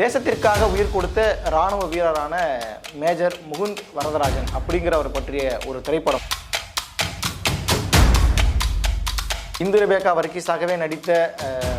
தேசத்திற்காக உயிர் கொடுத்த ராணுவ வீரரான மேஜர் முகுந்த் வரதராஜன் அப்படிங்கிறவர் பற்றிய ஒரு திரைப்படம். இந்து ரெபேக்கா வர்க்கீஸாகவே நடித்த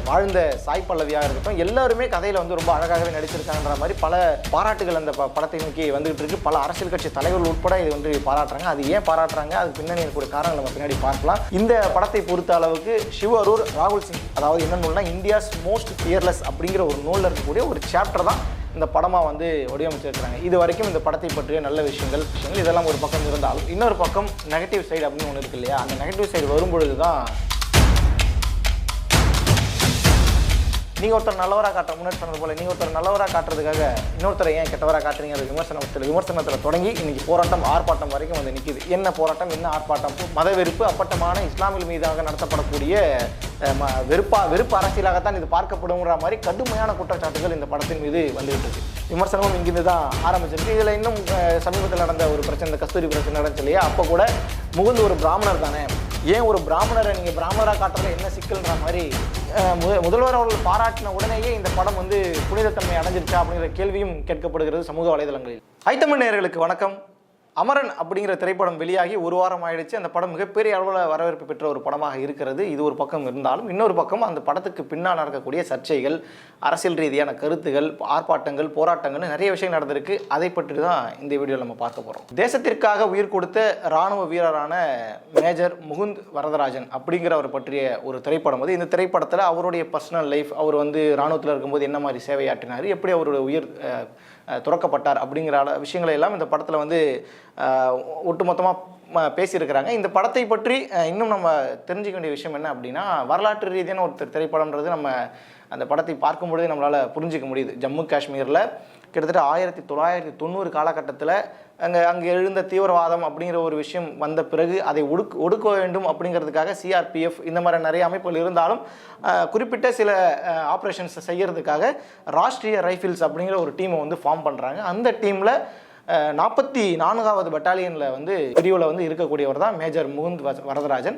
வாழ்ந்த சாய் பல்லவியாக இருக்கட்டும் எல்லாருமே கதையில் வந்து ரொம்ப அழகாகவே நடிச்சிருக்காங்கன்ற மாதிரி பல பாராட்டுகள் அந்த படத்தை நோக்கி வந்துகிட்டு இருக்கு. பல அரசியல் கட்சி தலைவர்கள் உட்பட இது வந்து பாராட்டுறாங்க. அது ஏன் பாராட்டுறாங்க? அதுக்கு பின்னணி இருக்கக்கூடிய காரணங்கள் நம்ம பின்னாடி பார்க்கலாம். இந்த படத்தை பொறுத்த அளவுக்கு சிவ அரூர் ராகுல் சிங் அதாவது என்ன நூல்னா இந்தியாஸ் மோஸ்ட் ஃபியர்லெஸ் அப்படிங்கிற ஒரு நூலில் இருக்கக்கூடிய ஒரு சாப்டர் தான் இந்த படமாக வந்து வடிவமைச்சிருக்கிறாங்க. இது வரைக்கும் இந்த படத்தை பற்றிய நல்ல விஷயங்கள் விஷயங்கள் இதெல்லாம் ஒரு பக்கம் இருந்தாலும் இன்னொரு பக்கம் நெகட்டிவ் சைடு அப்படின்னு ஒன்று இருக்கு இல்லையா? அந்த நெகட்டிவ் சைடு வரும்பொழுது தான் நீங்கள் ஒருத்தர் நல்லவராக காட்டுற முன்னாடி சொன்னது போல நீங்கள் ஒருத்தர் நல்லவராக காட்டுறதுக்காக இன்னொருத்தரை ஏன் கெட்டவராக காட்டுறீங்க? விமர்சனத்தில் விமர்சனத்தில் தொடங்கி இன்னைக்கு போராட்டம் ஆர்ப்பாட்டம் வரைக்கும் வந்து நிற்கிது என்ன போராட்டம் என்ன ஆர்ப்பாட்டம்? மத வெறுப்பு அப்பட்டமான இஸ்லாமியர்கள் மீதாக நடத்தப்படக்கூடிய வெறுப்பா வெறுப்பு அரசியலாகத்தான் இது பார்க்கப்படுங்கிற மாதிரி கடுமையான குற்றச்சாட்டுகள் இந்த படத்தின் மீது வந்துகிட்டு இருக்கு. விமர்சனமும் இங்கிருந்து தான் ஆரம்பிச்சிருக்கு. இதில் இன்னும் சமீபத்தில் நடந்த ஒரு பிரச்சனை இந்த கஸ்தூரி பிரச்சனை நடந்துச்சு இல்லையா? அப்போ கூட முகுந்து ஒரு பிராமணர் தானே? ஏன் ஒரு பிராமணரை நீங்கள் பிராமணராக காட்டுறதுல என்ன சிக்கல்ன்ற மாதிரி முதல்வர் அவர்கள் பாராட்டின உடனேயே இந்த படம் வந்து புனிதத்தன்மை அடைஞ்சிருச்சா அப்படிங்கிற கேள்வியும் கேட்கப்படுகிறது சமூக வலைதளங்களில். ஐத்தமிழ் நேயர்களுக்கு வணக்கம். அமரன் அப்படிங்கிற திரைப்படம் வெளியாகி ஒரு வாரம் ஆயிடுச்சு. அந்த படம் மிகப்பெரிய அளவில் வரவேற்பு பெற்ற ஒரு படமாக இருக்கிறது. இது ஒரு பக்கம் இருந்தாலும் இன்னொரு பக்கம் அந்த படத்துக்கு பின்னால் நடக்கக்கூடிய சர்ச்சைகள் அரசியல் ரீதியான கருத்துகள் ஆர்ப்பாட்டங்கள் போராட்டங்கள் நிறைய விஷயம் நடந்திருக்கு. அதை பற்றி தான் இந்த வீடியோவில் நம்ம பார்க்க போகிறோம் தேசத்திற்காக உயிர் கொடுத்த ராணுவ வீரரான மேஜர் முகுந்த் வரதராஜன் அப்படிங்கிறவர் பற்றிய ஒரு திரைப்படம். வந்து இந்த திரைப்படத்தில் அவருடைய பர்சனல் லைஃப் அவர் வந்து ராணுவத்தில் இருக்கும்போது என்ன மாதிரி சேவையாற்றினார் எப்படி அவருடைய உயிர் துறக்கப்பட்டார் அப்படிங்கிற விஷயங்களை எல்லாம் இந்த படத்தில் வந்து ஒட்டுமொத்தமாக பேசியிருக்கிறாங்க. இந்த படத்தை பற்றி இன்னும் நம்ம தெரிஞ்சுக்க வேண்டிய விஷயம் என்ன அப்படின்னா வரலாற்று ரீதியான ஒரு திரைப்படம்ன்றது நம்ம அந்த படத்தை பார்க்கும் பொழுதே நம்மளால் புரிஞ்சிக்க முடியுது. ஜம்மு காஷ்மீரில் கிட்டத்தட்ட ஆயிரத்தி தொள்ளாயிரத்தி தொண்ணூறு காலகட்டத்தில் அங்கே அங்கே எழுந்த தீவிரவாதம் அப்படிங்கிற ஒரு விஷயம் வந்த பிறகு அதை ஒடுக்க ஒடுக்க வேண்டும் அப்படிங்கிறதுக்காக சிஆர்பிஎஃப் இந்த மாதிரி நிறைய அமைப்புகள் இருந்தாலும் குறிப்பிட்ட சில ஆப்ரேஷன்ஸ் செய்கிறதுக்காக ராஷ்ட்ரிய ரைஃபிள்ஸ் அப்படிங்கிற ஒரு டீமை வந்து ஃபார்ம் பண்ணுறாங்க அந்த டீமில் நாற்பத்தி நான்காவது பட்டாலியனில் வந்து பிரிவில் வந்து இருக்கக்கூடியவர் தான் மேஜர் முகுந்த் வரதராஜன்.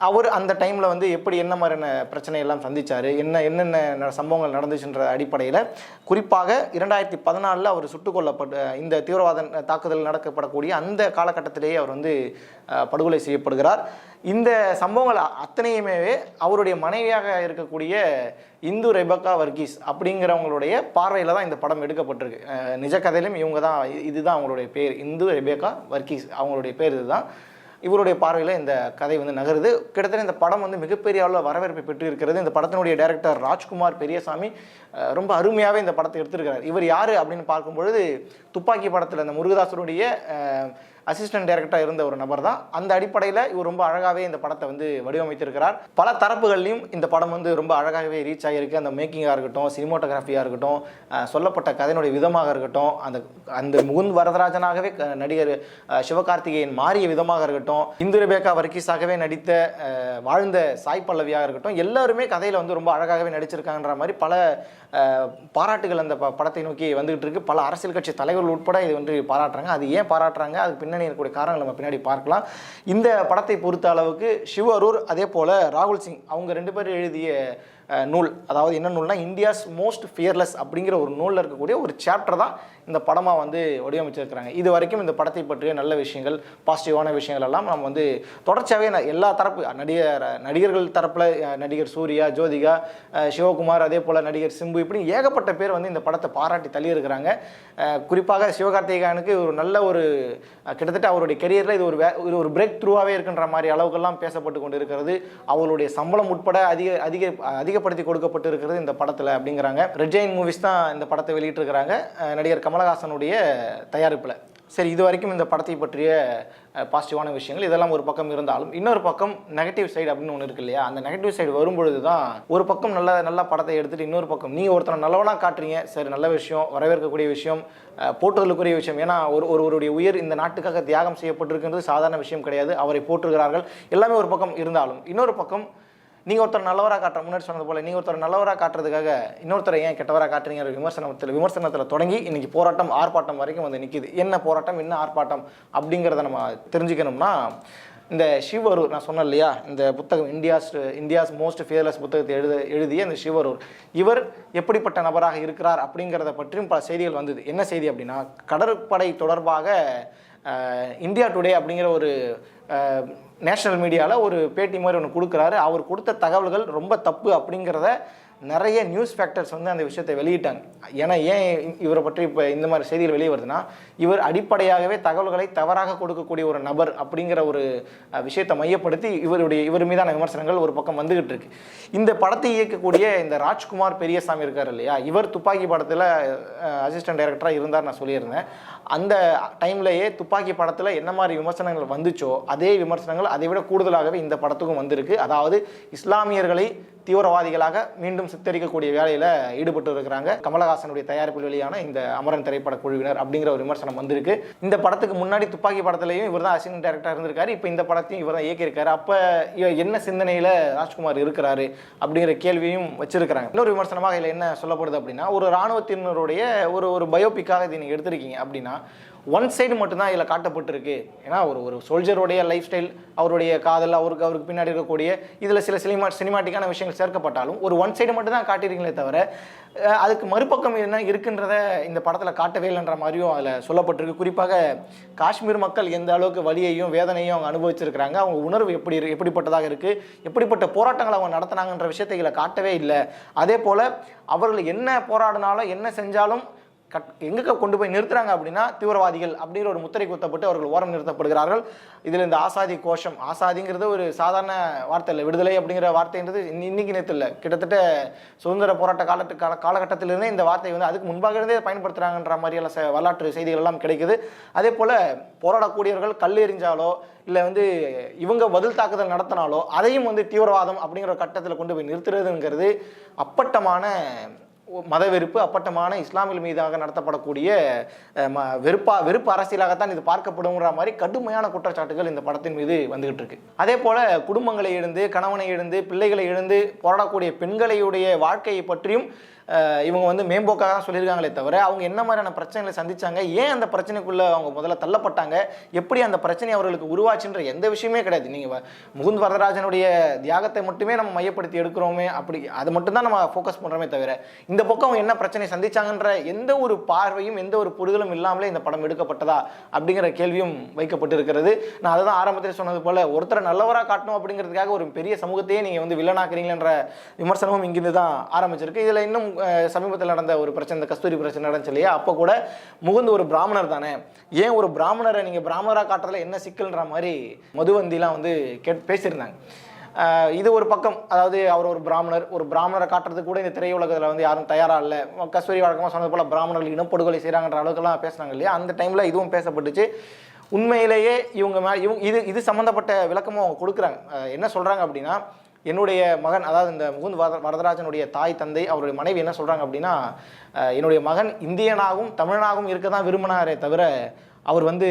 அவர் அந்த டைமில் வந்து எப்படி என்ன மாதிரியான பிரச்சனையெல்லாம் சந்திச்சார்? என்ன என்னென்ன ந- சம்பவங்கள் நடந்துச்சுன்ற அடிப்படையில் குறிப்பாக இரண்டாயிரத்தி பதினாலில் அவர் சுட்டுக் கொல்லப்பட்ட இந்த தீவிரவாத தாக்குதல் நடக்கப்படக்கூடிய அந்த காலகட்டத்திலேயே அவர் வந்து படுகொலை செய்யப்படுகிறார். இந்த சம்பவங்கள் அத்தனையுமே அவருடைய மனைவியாக இருக்கக்கூடிய இந்து ரெபக்கா வர்கீஸ் அப்படிங்கிறவங்களுடைய பார்வையில் தான் இந்த படம் எடுக்கப்பட்டிருக்கு. நிஜ கதையிலும் இவங்க தான் இதுதான் அவங்களுடைய பேர். இந்து ரெபேக்கா வர்கீஸ் அவங்களுடைய பேர் இதுதான். இவருடைய பார்வையில் இந்த கதை வந்து நகருது. கிட்டத்தட்ட இந்த படம் வந்து மிகப்பெரிய அளவில் வரவேற்பை பெற்று இருக்கிறது இந்த படத்தினுடைய டைரக்டர் ராஜ்குமார் பெரியசாமி ரொம்ப அருமையாகவே இந்த படத்தை எடுத்திருக்கிறார். இவர் யார் அப்படின்னு பார்க்கும்பொழுது துப்பாக்கி படத்தில் அந்த முருகதாசருடைய அசிஸ்டன்ட் டைரக்டராக இருந்த ஒரு நபர் தான் அந்த அடிப்படையில் இவர் ரொம்ப அழகாகவே இந்த படத்தை வந்து வடிவமைத்திருக்கிறார். பல தரப்புகள்லையும் இந்த படம் வந்து ரொம்ப அழகாகவே ரீச் ஆகியிருக்கு அந்த மேக்கிங்காக இருக்கட்டும் சினிமோட்டோகிராஃபியாக இருக்கட்டும் சொல்லப்பட்ட கதையினுடைய விதமாக இருக்கட்டும் அந்த அந்த முகுந்த் வரதராஜனாகவே க- நடிகர் சிவகார்த்திகேயன் மாறிய விதமாக இருக்கட்டும் இந்து ரபேகா வர்க்கீஸாகவே நடித்த வாழ்ந்த சாய் பல்லவியாக இருக்கட்டும் எல்லாருமே கதையில் வந்து ரொம்ப அழகாகவே நடிச்சிருக்காங்கன்ற மாதிரி பல பாராட்டுகள் அந்த ப- படத்தை நோக்கி வந்துகிட்டு இருக்கு. பல அரசியல் கட்சி தலைவர்கள் உட்பட இது வந்து பாராட்டுறாங்க. அது ஏன் பாராட்டுறாங்க? அதுக்கு பின்னணி இருக்கக்கூடிய காரணங்கள் நம்ம பின்னாடி பார்க்கலாம். இந்த படத்தை பொறுத்த அளவுக்கு சிவ அரூர் அதே போல் ராகுல் சிங் அவங்க ரெண்டு பேரும் எழுதிய நூல். அதாவது என்ன நூல்னா இந்தியாஸ் மோஸ்ட் ஃபியர்லெஸ் அப்படிங்கிற ஒரு நூலில் இருக்கக்கூடிய ஒரு சாப்டர் தான் இந்த படமாக வந்து வடிவமைச்சிருக்கிறாங்க. இது வரைக்கும் இந்த படத்தை பற்றிய நல்ல விஷயங்கள் பாசிட்டிவான விஷயங்கள் எல்லாம் நம்ம வந்து தொடர்ச்சியாகவே எல்லா தரப்பு நடிகர் நடிகர்கள் தரப்பில் நடிகர் சூர்யா ஜோதிகா சிவகுமார் அதே போல் நடிகர் சிம்பு இப்படி ஏகப்பட்ட பேர் வந்து இந்த படத்தை பாராட்டி தள்ளியிருக்கிறாங்க குறிப்பாக சிவகார்த்திகேயனுக்கு ஒரு நல்ல ஒரு கிட்டத்தட்ட அவருடைய கெரியரில் இது ஒரு வே- இது ஒரு பிரேக் த்ரூவாகவே இருக்கின்ற மாதிரி அளவுக்கெல்லாம் பேசப்பட்டு கொண்டு இருக்கிறது அவருடைய சம்பளம் உட்பட அதிக அதிக அதிக அதிகப்படுத்தி கொடுக்கப்பட்டு இருக்கிறது இந்த படத்தில் அப்படிங்கிறாங்க. ரெட் மூவிஸ் தான் இந்த படத்தை வெளியிட்டிருக்கிறாங்க. நடிகர் கமலஹாசனுடைய தயாரிப்பில். சரி இது வரைக்கும் இந்த படத்தை பற்றிய பாசிட்டிவான விஷயங்கள் இதெல்லாம் ஒரு பக்கம் இருந்தாலும் இன்னொரு பக்கம் நெகட்டிவ் சைடு அப்படின்னு ஒன்று இருக்கு இல்லையா? அந்த நெகட்டிவ் சைடு வரும்பொழுது தான் ஒரு பக்கம் நல்ல நல்ல படத்தை எடுத்துட்டு இன்னொரு பக்கம் நீங்கள் ஒருத்தனை நல்லவனாக காட்டுறீங்க சரி நல்ல விஷயம் வரவேற்கக்கூடிய விஷயம் போற்றுதலுக்குரிய விஷயம். ஏன்னா ஒரு ஒருவருடைய உயிர் இந்த நாட்டுக்காக தியாகம் செய்யப்பட்டிருக்கின்றது சாதாரண விஷயம் கிடையாது. அவரை போற்றுகிறார்கள். எல்லாமே ஒரு பக்கம் இருந்தாலும் இன்னொரு பக்கம் நீங்கள் ஒருத்தர் நல்லவராக காட்டுற முன்னாடி சொன்னது போல் நீங்கள் ஒருத்தர் நல்லவராக காட்டுறதுக்காக இன்னொருத்தரை ஏன் கெட்டவராக காட்டுறீங்க? விமர்சனத்தில் விமர்சனத்தில் தொடங்கி இன்றைக்கி போராட்டம் ஆர்ப்பாட்டம் வரைக்கும் வந்து நிற்கிது என்ன போராட்டம் என்ன ஆர்ப்பாட்டம் அப்படிங்கிறத நம்ம தெரிஞ்சுக்கணும்னா இந்த சிவரூர் நான் சொன்னேன் இல்லையா? இந்த புத்தகம் இந்தியாஸ் இந்தியாஸ் மோஸ்ட் ஃபியர்லெஸ் புத்தகத்தை எழுத எழுதிய இந்த சிவரூர் இவர் எப்படிப்பட்ட நபராக இருக்கிறார் அப்படிங்கிறத பற்றியும் பல செய்திகள் வந்தது. என்ன செய்தி அப்படின்னா கடற்படை தொடர்பாக இந்தியா டுடே அப்படிங்கிற ஒரு நேஷனல் மீடியாவில் ஒரு பேட்டி மாதிரி ஒன்று கொடுக்குறாரு. அவர் கொடுத்த தகவல்கள் ரொம்ப தப்பு அப்படிங்கிறத நிறைய நியூஸ் ஃபேக்டர்ஸ் வந்து அந்த விஷயத்தை வெளியிட்டாங்க. ஏன்னா ஏன் இவரை பற்றி இப்போ இந்த மாதிரி செய்திகள் வெளியே வருதுன்னா இவர் அடிப்படையாகவே தகவல்களை தவறாக கொடுக்கக்கூடிய ஒரு நபர் அப்படிங்கிற ஒரு விஷயத்தை மையப்படுத்தி இவருடைய இவர் மீதான விமர்சனங்கள் ஒரு பக்கம் வந்துகிட்டு இருக்கு. இந்த படத்தை இயக்கக்கூடிய இந்த ராஜ்குமார் பெரியசாமி இருக்கார் இல்லையா? இவர் துப்பாக்கி படத்தில் அசிஸ்டன்ட் டைரக்டராக இருந்தார் நான் சொல்லியிருந்தேன். அந்த டைம்லேயே துப்பாக்கி படத்தில் என்ன மாதிரி விமர்சனங்கள் வந்துச்சோ அதே விமர்சனங்கள் அதை விட கூடுதலாகவே இந்த படத்துக்கும் வந்திருக்கு. அதாவது இஸ்லாமியர்களை தீவிரவாதிகளாக மீண்டும் சித்தரிக்கக்கூடிய வேலையில் ஈடுபட்டு இருக்கிறாங்க. கமலஹாசனுடைய தயாரிப்பில் வெளியான இந்த அமரன் திரைப்பட குழுவினர் அப்படிங்கிற ஒரு விமர்சனம் வந்திருக்கு. இந்த படத்துக்கு முன்னாடி துப்பாக்கி படத்துலையும் இவர் தான் அசிஸ்டன்ட் டேரக்டர் இருந்திருக்காரு. இப்போ இந்த படத்தையும் இவர் தான் இயக்கியிருக்காரு. அப்போ என்ன சிந்தனையில் ராஜ்குமார் இருக்கிறாரு அப்படிங்கிற கேள்வியும் வச்சிருக்கிறாங்க. இன்னொரு விமர்சனமாக இதில் என்ன சொல்லப்படுது அப்படின்னா ஒரு இராணுவத்தினருடைய ஒரு ஒரு பயோபிக்காக இதை நீங்கள் எடுத்திருக்கீங்க அப்படின்னா ஒன் சைடு மட்டும்தான் இதில் காட்டப்பட்டிருக்கு. ஏன்னா ஒரு ஒரு சோல்ஜருடைய லைஃப் ஸ்டைல் அவருடைய காதல் அவருக்கு அவருக்கு பின்னாடி இருக்கக்கூடிய இதில் சில சினிமா சினிமாட்டிக்கான விஷயங்கள் சேர்க்கப்பட்டாலும் ஒரு ஒன் சைடு மட்டும் தான் காட்டியிருக்கீங்களே தவிர அதுக்கு மறுபக்கம் என்ன இருக்குன்றத இந்த படத்தில் காட்டவே இல்லைன்ற மாதிரியும் அதில் சொல்லப்பட்டிருக்கு. குறிப்பாக காஷ்மீர் மக்கள் எந்த அளவுக்கு வலியையும் வேதனையும் அவங்க அனுபவிச்சிருக்கிறாங்க அவங்க உணர்வு எப்படி எப்படிப்பட்டதாக இருக்குது எப்படிப்பட்ட போராட்டங்களை அவங்க நடத்தினாங்கன்ற விஷயத்தை இதில் காட்டவே இல்லை. அதே போல் அவர்கள் என்ன போராடினாலும் என்ன செஞ்சாலும் கட் எங்கே கொண்டு போய் நிறுத்துறாங்க அப்படின்னா தீவிரவாதிகள் அப்படிங்கிற ஒரு முத்திரை குத்தப்பட்டு அவர்கள் ஓரம் நிறுத்தப்படுகிறார்கள். இதில் இந்த ஆசாதி கோஷம் ஆசாதிங்கிறது ஒரு சாதாரண வார்த்தை இல்லை விடுதலை அப்படிங்கிற வார்த்தைன்றது இன்னைக்கு நேற்று இல்லை கிட்டத்தட்ட சுதந்திர போராட்ட காலத்து கால காலகட்டத்திலிருந்தே இந்த வார்த்தை வந்து அதுக்கு முன்பாக இருந்தே பயன்படுத்துகிறாங்கன்ற மாதிரியான வரலாற்று செய்திகள் எல்லாம் கிடைக்குது. அதே போல் போராடக்கூடியவர்கள் கல் எறிஞ்சாலோ இல்லை வந்து இவங்க பதில் தாக்குதல் நடத்தினாலோ அதையும் வந்து தீவிரவாதம் அப்படிங்கிற கட்டத்தில் கொண்டு போய் நிறுத்துறதுங்கிறது அப்பட்டமான மத வெறுப்பு அப்பட்டமான இஸ்லாமியல் மீதாக நடத்தப்படக்கூடிய ம- வெறுப்பா வெறுப்பு அரசியலாகத்தான் இது பார்க்கப்படுங்கிற மாதிரி கடுமையான குற்றச்சாட்டுகள் இந்த படத்தின் மீது வந்துகிட்டு இருக்கு. அதே போல குடும்பங்களை எழுந்து கணவனை எழுந்து பிள்ளைகளை எழுந்து போராடக்கூடிய பெண்களையுடைய வாழ்க்கையை பற்றியும் இவங்க வந்து மேம்போக்காக தான் சொல்லியிருக்காங்களே தவிர அவங்க என்ன மாதிரியான பிரச்சனைகளை சந்திச்சாங்க ஏன் அந்த பிரச்சனைக்குள்ளே அவங்க முதல்ல தள்ளப்பட்டாங்க எப்படி அந்த பிரச்சனை அவர்களுக்கு உருவாச்சுன்ற எந்த விஷயமே கிடையாது. நீங்கள் வ- முகுந்த் வரதராஜனுடைய தியாகத்தை மட்டுமே நம்ம மையப்படுத்தி எடுக்கிறோமே அப்படி அதை மட்டும்தான் நம்ம ஃபோக்கஸ் பண்ணுறோமே தவிர இந்த பக்கம் அவங்க என்ன பிரச்சனை சந்திச்சாங்கன்ற எந்த ஒரு பார்வையும் எந்த ஒரு புரிதலும் இல்லாமலே இந்த படம் எடுக்கப்பட்டதா அப்படிங்கிற கேள்வியும் வைக்கப்பட்டிருக்கிறது. நான் அதை தான் ஆரம்பத்தில் சொன்னது போல் ஒருத்தரை நல்லவராக காட்டணும் அப்படிங்கிறதுக்காக ஒரு பெரிய சமூகத்தையே நீங்கள் வந்து வில்லனாக்குறீங்களன்ற விமர்சனமும் இங்கிருந்து தான் ஆரம்பிச்சிருக்கு. இதில் இன்னும் சமீபத்தில் நடந்த ஒரு பிரச்சனை இந்த கஸ்தூரி பிரச்சனை நடந்துச்சு இல்லையா? அப்போ கூட முகுந்து ஒரு பிராமணர் தானே? ஏன் ஒரு பிராமணரை நீங்கள் பிராமணராக காட்டுறதுல என்ன சிக்கல்ன்ற மாதிரி மதுவந்திலாம் வந்து கேட் பேசியிருந்தாங்க. இது ஒரு பக்கம். அதாவது அவர் ஒரு பிராமணர். ஒரு பிராமணரை காட்டுறதுக்கு கூட இந்த திரையுலகத்தில் வந்து யாரும் தயாராக இல்லை. கஸ்தூரி வழக்கமாக சொன்னது போல் பிராமணர்கள் இனப்படுகொலை செய்கிறாங்கன்ற அளவுக்குலாம் பேசுனாங்க இல்லையா? அந்த டைமில் இதுவும் பேசப்பட்டுச்சு. உண்மையிலேயே இவங்க மே இவங்க இது இது சம்மந்தப்பட்ட விளக்கமும் அவங்க கொடுக்குறாங்க. என்ன சொல்கிறாங்க அப்படின்னா என்னுடைய மகன் அதாவது இந்த முகுந்த் வரத வரதராஜனுடைய தாய் தந்தை அவருடைய மனைவி என்ன சொல்கிறாங்க அப்படின்னா என்னுடைய மகன் இந்தியனாகவும் தமிழனாகவும் இருக்க தான் விரும்பினாரே தவிர அவர் வந்து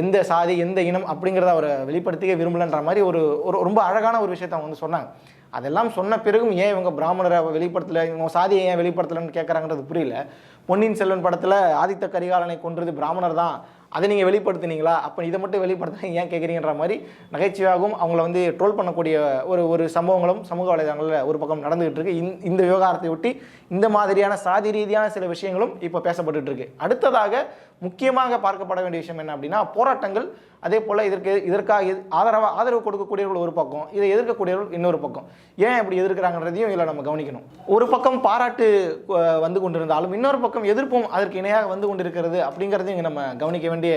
எந்த சாதி எந்த இனம் அப்படிங்கிறத அவரை வெளிப்படுத்திக்க விரும்பலன்ற மாதிரி ஒரு ஒரு ரொம்ப அழகான ஒரு விஷயத்தை அவங்க வந்து சொன்னாங்க. அதெல்லாம் சொன்ன பிறகும் ஏன் இவங்க பிராமணரை வெளிப்படுத்தலை இவங்க சாதியை ஏன் வெளிப்படுத்தலைன்னு கேட்குறாங்கன்றது புரியல. பொன்னியின் செல்வன் படத்தில் ஆதித்த கரிகாலனை கொன்றது பிராமணர் தான் அதை நீங்கள் வெளிப்படுத்துனீங்களா? அப்போ இதை மட்டும் வெளிப்படுத்தினா ஏன் கேட்குறீங்கன்ற மாதிரி நகைச்சுவையாகவும் அவங்கள வந்து ட்ரோல் பண்ணக்கூடிய ஒரு ஒரு சம்பவங்களும் சமூக வலைதளங்களில் ஒரு பக்கம் நடந்துகிட்டு இருக்கு. இந்த- இந்த விவகாரத்தை ஒட்டி இந்த மாதிரியான சாதி ரீதியான சில விஷயங்களும் இப்போ பேசப்பட்டுட்டுருக்கு அடுத்ததாக முக்கியமாக பார்க்கப்பட வேண்டிய விஷயம் என்ன அப்படின்னா போராட்டங்கள் அதே போல் இதற்கு இதற்காக ஆதரவு ஆதரவு கொடுக்கக்கூடியவர்கள் ஒரு பக்கம் இதை எதிர்க்கக்கூடியவர்கள் இன்னொரு பக்கம். ஏன் இப்படி எதிர்க்கிறாங்கன்றதையும் இதில் நம்ம கவனிக்கணும். ஒரு பக்கம் பாராட்டு வந்து கொண்டிருந்தாலும் இன்னொரு பக்கம் எதிர்ப்பும் அதற்கு இணையாக வந்து கொண்டிருக்கிறது அப்படிங்கிறதையும் இங்கே நம்ம கவனிக்க வேண்டிய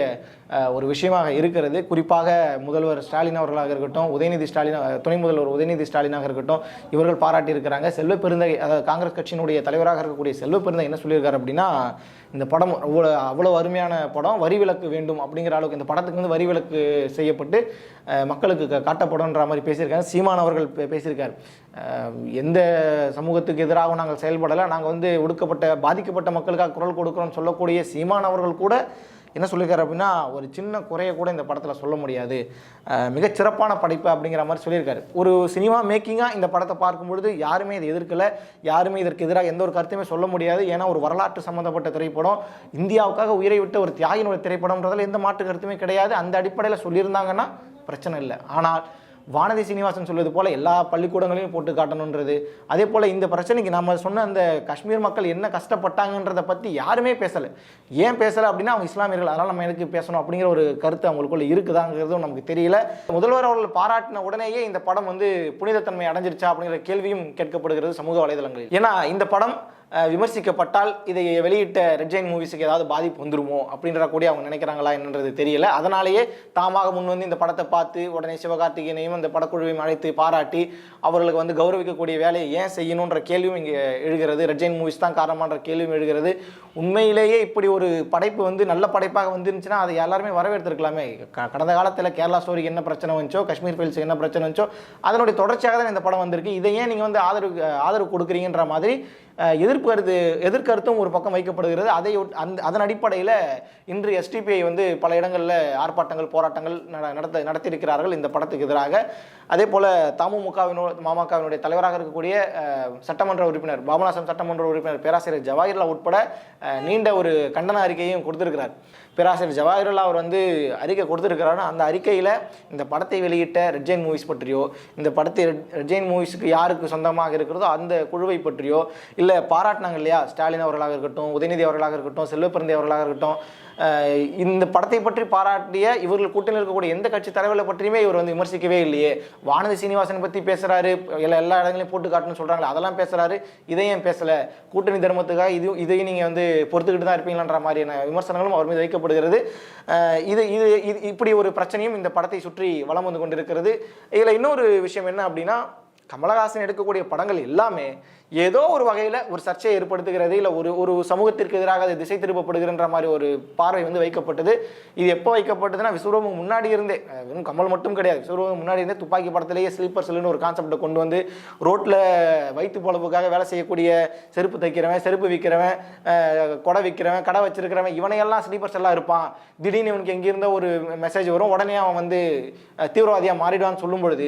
ஒரு விஷயமாக இருக்கிறது. குறிப்பாக முதல்வர் ஸ்டாலின் அவர்களாக இருக்கட்டும் உதயநிதி ஸ்டாலின் துணை முதல்வர் உதயநிதி ஸ்டாலினாக இருக்கட்டும் இவர்கள் பாராட்டி இருக்கிறாங்க செல்வ பெருந்தகை அதாவது காங்கிரஸ் கட்சியினுடைய தலைவராக இருக்கக்கூடிய செல்வ பெருந்தகை என்ன சொல்லியிருக்காரு அப்படின்னா இந்த படம் அவ்வளோ அவ்வளோ அருமை அருமையான படம் வரி விலக்கு வேண்டும் அப்படிங்கிற அளவுக்கு இந்த படத்துக்கு வந்து வரி விலக்கு செய்யப்பட்டு மக்களுக்கு காட்டப்படும்ன்ற மாதிரி பேசியிருக்காங்க சீமான் அவர்கள் பேசியிருக்கார். எந்த சமூகத்துக்கு எதிராக நாங்கள் செயல்படலை. நாங்கள் வந்து ஒடுக்கப்பட்ட பாதிக்கப்பட்ட மக்களுக்காக குரல் கொடுக்குறோம்னு சொல்லக்கூடிய சீமான் அவர்கள் கூட என்ன சொல்லியிருக்காரு அப்படின்னா ஒரு சின்ன குறைய கூட இந்த படத்தில் சொல்ல முடியாது. மிக சிறப்பான படைப்பு அப்படிங்கிற மாதிரி சொல்லியிருக்காரு. ஒரு சினிமா மேக்கிங்காக இந்த படத்தை பார்க்கும் பொழுது யாருமே இதை எதிர்க்கலை. யாருமே இதற்கு எதிராக எந்த ஒரு கருத்துமே சொல்ல முடியாது. ஏன்னா ஒரு வரலாற்று சம்மந்தப்பட்ட திரைப்படம் இந்தியாவுக்காக உயிரை விட்ட ஒரு தியாகினுடைய திரைப்படம்ன்றதில் எந்த மாற்று கருத்துமே கிடையாது. அந்த அடிப்படையில் சொல்லியிருந்தாங்கன்னா பிரச்சனை இல்லை. ஆனால் வானதி சீனிவாசன் சொல்வது போல எல்லா பள்ளிக்கூடங்களையும் போட்டு காட்டணுன்றது. அதே போல் இந்த பிரச்சனைக்கு நம்ம சொன்ன அந்த காஷ்மீர் மக்கள் என்ன கஷ்டப்பட்டாங்கன்றதை பற்றி யாருமே பேசலை. ஏன் பேசலை அப்படின்னா அவங்க இஸ்லாமியர்கள். அதனால் நம்ம எனக்கு பேசணும் அப்படிங்கிற ஒரு கருத்து அவங்களுக்குள்ள இருக்குதாங்கிறதும் நமக்கு தெரியல. முதல்வர் அவர்கள் பாராட்டின உடனேயே இந்த படம் வந்து புனிதத்தன்மை அடைஞ்சிருச்சா அப்படிங்கிற கேள்வியும் கேட்கப்படுகிறது சமூக வலைதளங்களில். ஏன்னா இந்த படம் விமர்சிக்கப்பட்டால் இதை வெளியிட்ட ரெட் ஜெயின் மூவிஸுக்கு ஏதாவது பாதிப்பு வந்துருமோ அப்படின்ற கூட அவங்க நினைக்கிறாங்களா என்னன்றது தெரியல. அதனாலேயே தாமாக முன் வந்து இந்த படத்தை பார்த்து உடனே சிவகார்த்திகேயனையும் அந்த படக்குழுவையும் அழைத்து பாராட்டி அவர்களுக்கு வந்து கௌரவிக்கக்கூடிய வேலையை ஏன் செய்யணுன்ற கேள்வியும் இங்கே எழுகிறது. ரெட் ஜெயின் மூவிஸ் தான் காரணமான்ற கேள்வியும் எழுகிறது. உண்மையிலேயே இப்படி ஒரு படைப்பு வந்து நல்ல படைப்பாக வந்துருந்துச்சுன்னா அதை எல்லாருமே வரவேற்றுருக்கலாமே கடந்த காலத்தில் கேரளா ஸ்டோரிக்கு என்ன பிரச்சனை வந்துச்சோ காஷ்மீர் ஃபைல்ஸுக்கு என்ன பிரச்சனை வந்துச்சோ அதனுடைய தொடர்ச்சியாக தான் இந்த படம் வந்திருக்கு. இதை ஏன் நீங்கள் வந்து ஆதரவு ஆதரவு கொடுக்குறீங்கன்ற மாதிரி எதிர்ப்பு கருத்து எதிர்கருத்தும் ஒரு பக்கம் வைக்கப்படுகிறது. அதை ஒட்- அந்த அதன் அடிப்படையில் இன்று எஸ்டிபிஐ வந்து பல இடங்களில் ஆர்ப்பாட்டங்கள் போராட்டங்கள் நட- நடத்த நடத்தியிருக்கிறார்கள் இந்த படத்துக்கு எதிராக. அதே போல் தமுமுகவினோ மாமகவினுடைய தலைவராக இருக்கக்கூடிய சட்டமன்ற உறுப்பினர் பாபநாசம் சட்டமன்ற உறுப்பினர் பேராசிரியர் ஜவாஹிர்லா உட்பட நீண்ட ஒரு கண்டன அறிக்கையும் கொடுத்திருக்கிறார். பேராசிரியர் ஜவாஹிர்லா அவர் வந்து அறிக்கை கொடுத்திருக்கிறாரு அந்த அறிக்கையில் இந்த படத்தை வெளியிட்ட ரெட்ஜைன் மூவிஸ் பற்றியோ இந்த படத்தை ரெட்ஜைன் மூவிஸுக்கு யாருக்கு சொந்தமாக இருக்கிறதோ அந்த குழுவை பற்றியோ இல்லை பாராட்டினாங்க இல்லையா? ஸ்டாலின் அவர்களாக இருக்கட்டும் உதயநிதி அவர்களாக இருக்கட்டும் செல்வப்பிரந்தி அவர்களாக இருக்கட்டும் இந்த படத்தை பற்றி பாராட்டிய இவர்கள் கூட்டணியில் இருக்கக்கூடிய எந்த கட்சி தலைவர்களை பற்றியுமே இவர் வந்து விமர்சிக்கவே இல்லையே. வானதி சீனிவாசன் பற்றி பேசுகிறாரு எல்லா எல்லா இடங்களையும் போட்டு காட்டுன்னு சொல்கிறாங்களே அதெல்லாம் பேசுகிறாரு இதையும் பேசலை? கூட்டணி தர்மத்துக்காக இது இதையும் நீங்கள் வந்து பொறுத்துக்கிட்டு தான் இருப்பீங்களான்ற மாதிரியான விமர்சனங்களும் அவர் மீது வைக்கப்படுகிறது. இது இது இது இப்படி ஒரு பிரச்சனையும் இந்த படத்தை சுற்றி வலம் வந்து கொண்டிருக்கிறது. இதில் இன்னொரு விஷயம் என்ன அப்படின்னா கமலஹாசன் எடுக்கக்கூடிய படங்கள் எல்லாமே ஏதோ ஒரு வகையில் ஒரு சர்ச்சையை ஏற்படுத்துகிறது இல்லை ஒரு ஒரு சமூகத்திற்கு எதிராக அது திசை திருப்பப்படுகிறன்ற மாதிரி ஒரு பார்வை வந்து வைக்கப்பட்டது. இது எப்போ வைக்கப்பட்டதுன்னா விஸ்வரூபம் முன்னாடி இருந்தே வெறும் கமல் மட்டும் கிடையாது. விஸ்வரூபம் முன்னாடி இருந்தே துப்பாக்கி படத்திலேயே ஸ்லீப்பர் செல்லுன்னு ஒரு கான்செப்டை கொண்டு வந்து ரோட்டில் வயிற்று பொழப்புக்காக வேலை செய்யக்கூடிய செருப்பு தைக்கிறவன் செருப்பு விற்கிறவன் கொடை விற்கிறவன் கடை வச்சிருக்கிறவன் இவனையெல்லாம் ஸ்லீப்பர்ஸ் எல்லாம் இருப்பான். திடீர்னு இவனுக்கு எங்கிருந்த ஒரு மெசேஜ் வரும். உடனே அவன் வந்து தீவிரவாதியாக மாறிடுவான்னு சொல்லும் பொழுது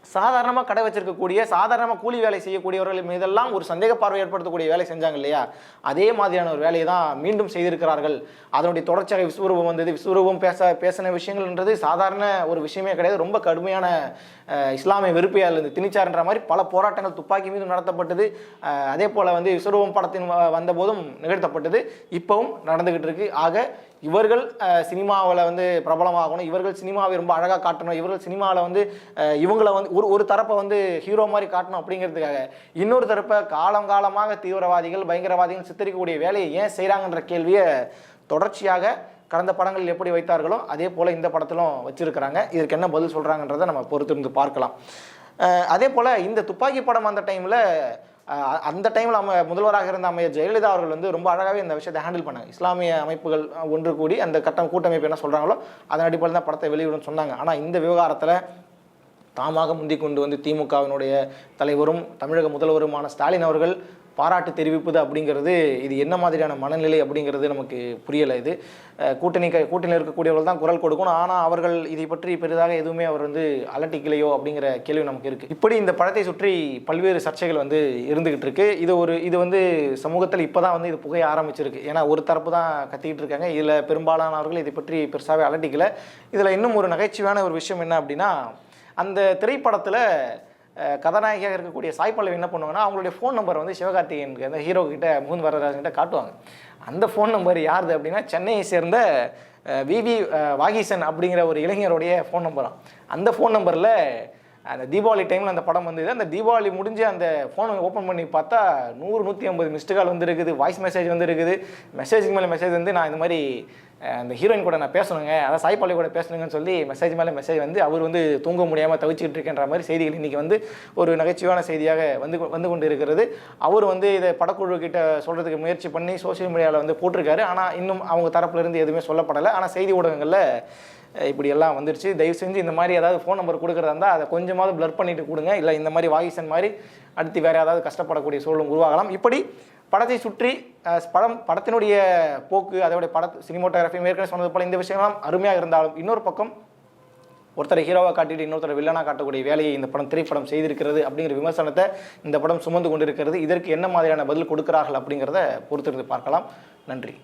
சாதாரணமாக கடை வச்சிருக்கக்கூடிய சாதாரணமாக கூலி வேலை செய்யக்கூடியவர்கள் மீதெல்லாம் ஒரு சந்தேக பார்வை ஏற்படுத்தக்கூடிய வேலை செஞ்சாங்க இல்லையா? அதே மாதிரியான ஒரு வேலையை தான் மீண்டும் செய்திருக்கிறார்கள். அதனுடைய தொடர்ச்சியாக விஸ்வரூபம் வந்தது. விஸ்வரூபம் பேச பேசின விஷயங்கள்ன்றது சாதாரண ஒரு விஷயமே கிடையாது. ரொம்ப கடுமையான இஸ்லாமிய வெறுப்பையால் இருந்து திணிச்சார்ன்ற மாதிரி பல போராட்டங்கள் துப்பாக்கி மீது நடத்தப்பட்டது. அதே போல் வந்து விஸ்வரூபம் படத்தின் வ- வந்தபோதும் நிகழ்த்தப்பட்டது. இப்போவும் நடந்துக்கிட்டு இருக்கு. ஆக இவர்கள் சினிமாவில் வந்து பிரபலமாகணும். இவர்கள் சினிமாவை ரொம்ப அழகாக காட்டணும். இவர்கள் சினிமாவில் வந்து இவங்களை வந்து ஒரு ஒரு தரப்பை வந்து ஹீரோ மாதிரி காட்டணும் அப்படிங்கிறதுக்காக. இன்னொரு தரப்பை காலம் காலமாக தீவிரவாதிகள் பயங்கரவாதிகள் சித்தரிக்கக்கூடிய வேலையை ஏன் செய்கிறாங்கன்ற கேள்வியை தொடர்ச்சியாக கடந்த படங்களில் எப்படி வைத்தார்களோ அதே போல் இந்த படத்திலும் வச்சுருக்கிறாங்க. இதற்கு என்ன பதில் சொல்கிறாங்கன்றதை நம்ம பொறுத்திருந்து பார்க்கலாம். அதே போல் இந்த துப்பாக்கி படம் அந்த டைமில் அந்த டைமில் நம்ம முதல்வராக இருந்த அமைச்சர் ஜெயலலிதா அவர்கள் வந்து ரொம்ப அழகாகவே இந்த விஷயத்தை ஹேண்டில் பண்ணாங்க. இஸ்லாமிய அமைப்புகள் ஒன்று கூடி அந்த கட்டம் கூட்டமைப்பு என்ன சொல்கிறாங்களோ அதன் அடிப்படையில் தான் படத்தை வெளியிடணும்னு சொன்னாங்க. ஆனால் இந்த விவகாரத்தில் தாமாக முந்தி கொண்டு வந்து திமுகவினுடைய தலைவரும் தமிழக முதல்வருமான ஸ்டாலின் அவர்கள் பாராட்டு தெரிவிப்பது அப்படிங்கிறது இது என்ன மாதிரியான மனநிலை அப்படிங்கிறது நமக்கு புரியலை இது. கூட்டணி க- கூட்டணியில் இருக்கக்கூடியவர்கள் தான் குரல் கொடுக்கணும். ஆனால் அவர்கள் இதை பற்றி பெரிதாக எதுவுமே அவர் வந்து அலட்டிக்கலையோ அப்படிங்கிற கேள்வி நமக்கு இருக்குது இப்படி இந்த படத்தை சுற்றி பல்வேறு சர்ச்சைகள் வந்து இருந்துகிட்டு இருக்கு. இது ஒரு இது வந்து சமூகத்தில் இப்போ தான் வந்து இது புகைய ஆரம்பிச்சிருக்கு. ஏன்னா ஒரு தரப்பு தான் கத்திக்கிட்டு இருக்காங்க. இதில் பெரும்பாலானவர்கள் இதை பற்றி பெருசாகவே அலட்டிக்கலை. இதில் இன்னும் ஒரு நகைச்சுவையான ஒரு விஷயம் என்ன அப்படின்னா அந்த திரைப்படத்தில் கதாநாயகியாக இருக்கக்கூடிய சாய் பல்லவி என்ன பண்ணுவாங்கன்னா அவங்களுடைய ஃபோன் நம்பர் வந்து சிவகார்த்திகேயனுக்கு அந்த ஹீரோ கிட்ட முகுந்த் வரதராஜன்கிட்ட காட்டுவாங்க. அந்த ஃபோன் நம்பர் யாருது அப்படின்னா சென்னையை சேர்ந்த விவி வாகிசன் வாகீசன் அப்படிங்கிற ஒரு இளைஞருடைய ஃபோன் நம்பராம் அந்த ஃபோன் நம்பரில் அந்த தீபாவளி டைமில் அந்த படம் வந்தது. அந்த தீபாவளி முடிஞ்சு அந்த ஃபோனை ஓப்பன் பண்ணி பார்த்தா நூறு நூற்றி ஐம்பது மிஸ்டு கால் வந்து இருக்குது வாய்ஸ் மெசேஜ் வந்துருக்குது மெசேஜுக்கு மேலே மெசேஜ் வந்து நான் இந்த மாதிரி அந்த ஹீரோயின் கூட நான் பேசணுங்க. அதான் சாய்பாலி கூட பேசணுங்கன்னு சொல்லி மெசேஜ் மேலே மெசேஜ் வந்து அவர் வந்து தூங்க முடியாமல் தவிச்சிக்கிட்டு இருக்கேன்ற மாதிரி செய்திகள் இன்றைக்கி வந்து ஒரு நகைச்சுவையான செய்தியாக வந்து வந்து கொண்டு இருக்கிறது அவர் வந்து இதை படக்குழு கிட்ட சொல்கிறதுக்கு முயற்சி பண்ணி சோஷியல் மீடியாவில் வந்து போட்டிருக்காரு. ஆனால் இன்னும் அவங்க தரப்புலேருந்து எதுவுமே சொல்லப்படலை. ஆனால் செய்தி ஊடகங்களில் இப்படியெல்லாம் வந்துருச்சு. தயவு செஞ்சு இந்த மாதிரி ஏதாவது ஃபோன் நம்பர் கொடுக்குறதா இருந்தால் அதை கொஞ்சமாவது ப்ளர் பண்ணிட்டு கொடுங்க. இல்லை இந்த மாதிரி வாயிசன் மாதிரி அடுத்து வேறு ஏதாவது கஷ்டப்படக்கூடிய சூழலும் உருவாகலாம். இப்படி படத்தை சுற்றி படம் படத்தினுடைய போக்கு அதோடைய பட சினிமோட்டோகிராஃபி ஏற்கனவே சொன்னது போல இந்த விஷயங்கள்லாம் அருமையாக இருந்தாலும் இன்னொரு பக்கம் ஒருத்தரை ஹீரோவாக காட்டிட்டு இன்னொருத்தரை வில்லனாக காட்டக்கூடிய வேலையை இந்த படம் திரைப்படம் செய்திருக்கிறது அப்படிங்கிற விமர்சனத்தை இந்த படம் சுமந்து கொண்டிருக்கிறது. இதற்கு என்ன மாதிரியான பதில் கொடுக்கிறார்கள் அப்படிங்கிறத பொறுத்திருந்து பார்க்கலாம். நன்றி.